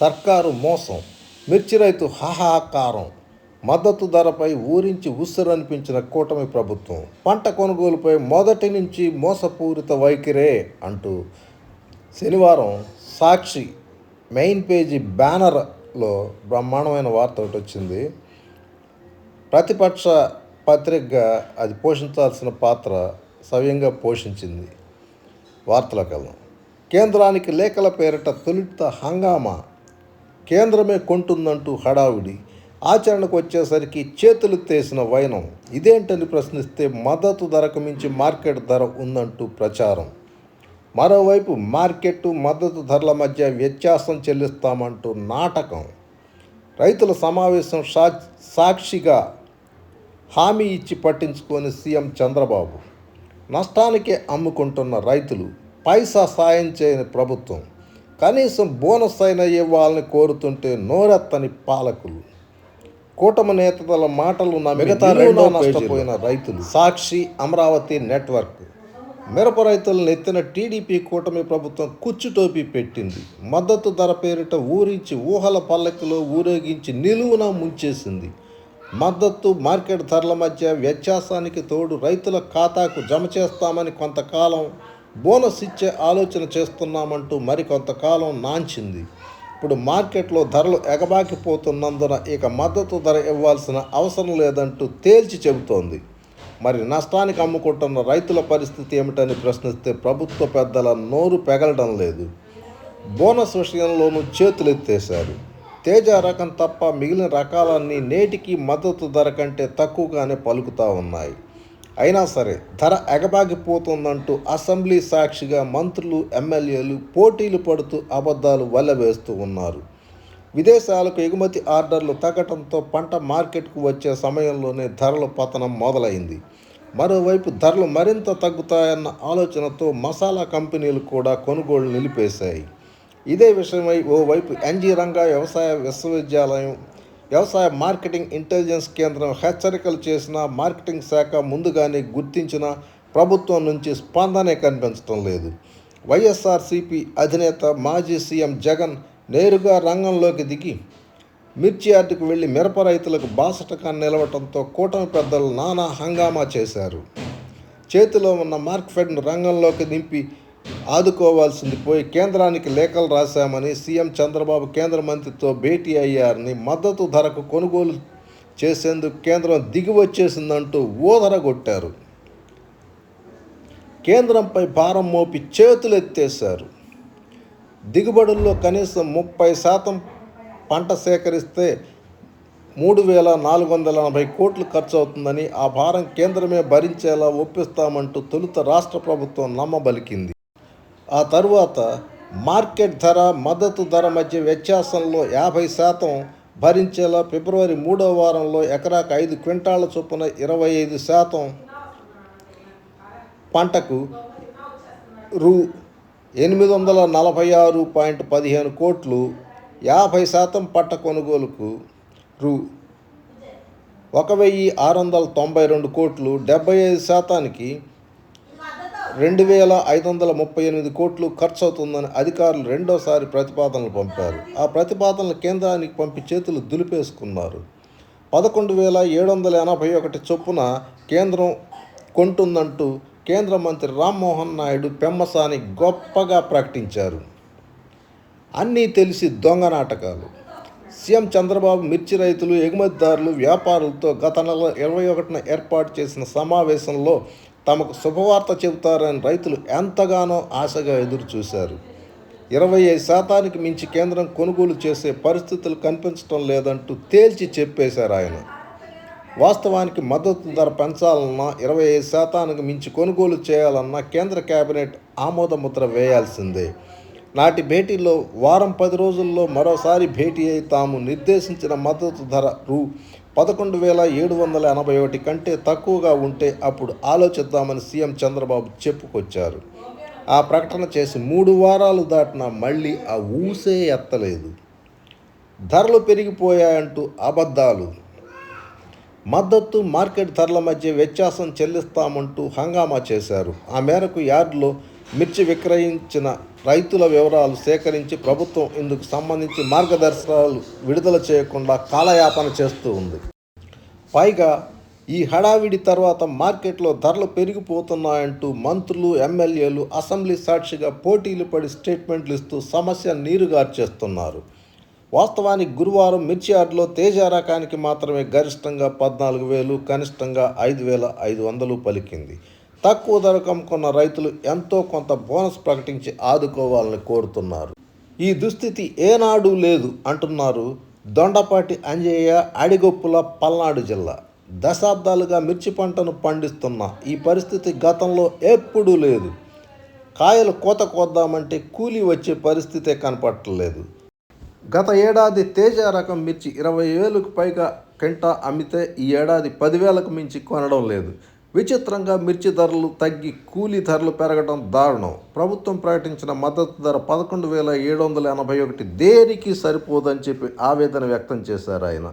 సర్కారు మోసం మిర్చి రైతు హాహాకారం మద్దతు ధరపై ఊరించి ఉస్సురనిపించిన కూటమి ప్రభుత్వం పంట కొనుగోలుపై మొదటి నుంచి మోసపూరిత వైఖరే అంటూ శనివారం సాక్షి మెయిన్ పేజీ బ్యానర్లో బ్రహ్మాండమైన వార్త ఒకటి వచ్చింది. ప్రతిపక్ష పత్రికగా అది పోషించాల్సిన పాత్ర సవ్యంగా పోషించింది. వార్తలకు వెళ్దాం కేంద్రానికి లేఖల పేరిట తొలిత హంగామా కేంద్రమే కొంటుందంటూ హడావుడి. ఆచరణకు వచ్చేసరికి చేతులు తేసిన వైనం. ఇదేంటని ప్రశ్నిస్తే మద్దతు ధరకు మించి మార్కెట్ ధర ఉందంటూ ప్రచారం. మరోవైపు మార్కెట్ మద్దతు ధరల మధ్య వ్యత్యాసం చెల్లిస్తామంటూ నాటకం. రైతుల సమావేశం సా సాక్షిగా హామీ ఇచ్చి పట్టించుకొని సీఎం చంద్రబాబు. నష్టానికే అమ్ముకుంటున్న రైతులు పైసా సాయం చేయని ప్రభుత్వం. కనీసం బోనస్ అయినా ఇవ్వాలని కోరుతుంటే నోరెత్తని పాలకులు. కూటమి నేతల మాటలు నమ్మి మిగతా రెండో నష్టపోయిన రైతులు. సాక్షి అమరావతి నెట్వర్క్. మిరప రైతులను ఎత్తిన టీడీపీ కూటమి ప్రభుత్వం కుచ్చుటోపీ పెట్టింది. మద్దతు ధర పేరిట ఊరించి ఊహల పల్లకిలో ఊరేగించి నిలువున ముంచేసింది. మద్దతు మార్కెట్ ధరల మధ్య వ్యత్యాసానికి తోడు రైతుల ఖాతాకు జమ చేస్తామని కొంతకాలం బోనస్ ఇచ్చే ఆలోచన చేస్తున్నామంటూ మరికొంతకాలం నాంచింది. ఇప్పుడు మార్కెట్లో ధరలు ఎగబాకిపోతున్నందున ఇక మద్దతు ధర ఇవ్వాల్సిన అవసరం లేదంటూ తేల్చి చెబుతోంది. మరి నష్టానికి అమ్ముకుంటున్న రైతుల పరిస్థితి ఏమిటని ప్రశ్నిస్తే ప్రభుత్వ పెద్దల నోరు పెగలడం లేదు. బోనస్ విషయంలోనూ చేతులెత్తేశారు. తేజ రకం తప్ప మిగిలిన రకాలన్నీ నేటికి మద్దతు ధర కంటే తక్కువగానే పలుకుతా ఉన్నాయి. అయినా సరే ధర ఎగబాగిపోతుందంటూ అసెంబ్లీ సాక్షిగా మంత్రులు ఎమ్మెల్యేలు పోటీలు పడుతూ అబద్ధాలు వల్లవేస్తూ ఉన్నారు. విదేశాలకు ఎగుమతి ఆర్డర్లు తగ్గటంతో పంట మార్కెట్కు వచ్చే సమయంలోనే ధరల పతనం మొదలైంది. మరోవైపు ధరలు మరింత తగ్గుతాయన్న ఆలోచనతో మసాలా కంపెనీలు కూడా కొనుగోళ్ళు నిలిపేశాయి. ఇదే విషయమై ఓవైపు ఎన్జీ రంగా వ్యవసాయ విశ్వవిద్యాలయం వ్యవసాయ మార్కెటింగ్ ఇంటెలిజెన్స్ కేంద్రం హెచ్చరికలు చేసిన మార్కెటింగ్ శాఖ ముందుగానే గుర్తించిన ప్రభుత్వం నుంచి స్పందనే కనిపించడం లేదు. వైఎస్ఆర్సీపీ అధినేత మాజీ సీఎం జగన్ నేరుగా రంగంలోకి దిగి మిర్చి యార్డుకు వెళ్ళి మిరప రైతులకు బాసటగా నిలవటంతో కూటమి పెద్దలు నానా హంగామా చేశారు. చేతిలో ఉన్న మార్క్ఫెడ్ను రంగంలోకి దింపి ఆదుకోవాల్సింది పోయి కేంద్రానికి లేఖలు రాశామని సీఎం చంద్రబాబు కేంద్ర మంత్రితో భేటీ అయ్యారని మద్దతు ధరకు కొనుగోలు చేసేందుకు కేంద్రం దిగి వచ్చేసిందంటూ ఊదరగొట్టారు కేంద్రంపై భారం మోపి చేతులెత్తేశారు. దిగుబడుల్లో కనీసం ముప్పై శాతం పంట సేకరిస్తే మూడు వేల నాలుగు వందల ఎనభై కోట్లు ఖర్చు అవుతుందని ఆ భారం కేంద్రమే భరించేలా ఒప్పిస్తామంటూ తొలుత రాష్ట్ర ప్రభుత్వం నమ్మబలికింది. ఆ తరువాత మార్కెట్ ధర మద్దతు ధర మధ్య వ్యత్యాసంలో యాభై శాతం భరించేలా ఫిబ్రవరి మూడో వారంలో ఎకరాకు ఐదు క్వింటాల చొప్పున ఇరవై ఐదు శాతం పంటకు రూ ఎనిమిది వందల నలభై ఆరు పాయింట్ పదిహేను కోట్లు యాభై శాతం పట్ట కొనుగోలుకు రూ ఒక వెయ్యి ఆరు వందల తొంభై రెండు కోట్లు డెబ్బై ఐదు శాతానికి రెండు వేల ఐదు వందల ముప్పై ఎనిమిది కోట్లు ఖర్చు అవుతుందని అధికారులు రెండోసారి ప్రతిపాదనలు పంపారు. ఆ ప్రతిపాదనలు కేంద్రానికి పంపి చేతులు దులిపేసుకున్నారు. పదకొండు వేల ఏడు వందల ఎనభై ఒకటి చొప్పున కేంద్రం కొంటుందంటూ కేంద్ర మంత్రి రామ్మోహన్ నాయుడు పెమ్మసాని గొప్పగా ప్రకటించారు. అన్నీ తెలిసి దొంగ నాటకాలు. సీఎం చంద్రబాబు మిర్చి రైతులు ఎగుమతిదారులు వ్యాపారులతో గత నెల ఇరవై ఒకటిన ఏర్పాటు చేసిన సమావేశంలో తమకు శుభవార్త చెబుతారని రైతులు ఎంతగానో ఆశగా ఎదురు చూశారు. ఇరవై ఐదు శాతానికి మించి కేంద్రం కొనుగోలు చేసే పరిస్థితులు కనిపించడం లేదంటూ తేల్చి చెప్పేశారు ఆయన. వాస్తవానికి మద్దతు ధర పెంచాలన్నా ఇరవై ఐదు శాతానికి మించి కొనుగోలు చేయాలన్నా కేంద్ర కేబినెట్ ఆమోద ముద్ర వేయాల్సిందే. నాటి భేటీలో వారం పది రోజుల్లో మరోసారి భేటీ అయి తాము నిర్దేశించిన మద్దతు ధర రూ. పదకొండు వేల ఏడు వందల ఎనభై ఒకటి కంటే తక్కువగా ఉంటే అప్పుడు ఆలోచిద్దామని సీఎం చంద్రబాబు చెప్పుకొచ్చారు. ఆ ప్రకటన చేసి మూడు వారాలు దాటినా మళ్ళీ ఆ ఊసే ఎత్తలేదు. ధరలు పెరిగిపోయాయంటూ అబద్ధాలు. మద్దతు మార్కెట్ ధరల మధ్య వ్యత్యాసం చెల్లిస్తామంటూ హంగామా చేశారు. ఆ మేరకు యార్డులో మిర్చి విక్రయించిన రైతుల వివరాలు సేకరించి ప్రభుత్వం ఇందుకు సంబంధించి మార్గదర్శకాలు విడుదల చేయకుండా కాలయాపన చేస్తూ ఉంది. పైగా ఈ హడావిడి తర్వాత మార్కెట్లో ధరలు పెరిగిపోతున్నాయంటూ మంత్రులు ఎమ్మెల్యేలు అసెంబ్లీ సాక్షిగా పోటీలు పడి స్టేట్మెంట్లు ఇస్తూ సమస్య నీరుగార్చేస్తున్నారు. వాస్తవానికి గురువారం మిర్చి యార్డులో తేజ రకానికి మాత్రమే గరిష్టంగా పద్నాలుగు వేలు కనిష్టంగా ఐదు వేల ఐదు వందలు పలికింది. తక్కువ ధరకు అమ్ముకున్న రైతులు ఎంతో కొంత బోనస్ ప్రకటించి ఆదుకోవాలని కోరుతున్నారు. ఈ దుస్థితి ఏనాడు లేదు అంటున్నారు దొండపాటి అంజయ్య అడిగొప్పుల పల్నాడు జిల్లా. దశాబ్దాలుగా మిర్చి పంటను పండిస్తున్న ఈ పరిస్థితి గతంలో ఎప్పుడూ లేదు. కాయలు కోత కోద్దామంటే కూలీ వచ్చే పరిస్థితే కనపడట్లేదు. గత ఏడాది తేజ రకం మిర్చి ఇరవై వేలకు పైగా కింటా అమ్మితే ఈ ఏడాది పదివేలకు మించి కొనడం లేదు. విచిత్రంగా మిర్చి ధరలు తగ్గి కూలీ ధరలు పెరగడం దారుణం. ప్రభుత్వం ప్రకటించిన మద్దతు ధర పదకొండు వేల ఏడు వందల ఎనభై ఒకటి దేనికి సరిపోదని చెప్పి ఆవేదన వ్యక్తం చేశారు ఆయన.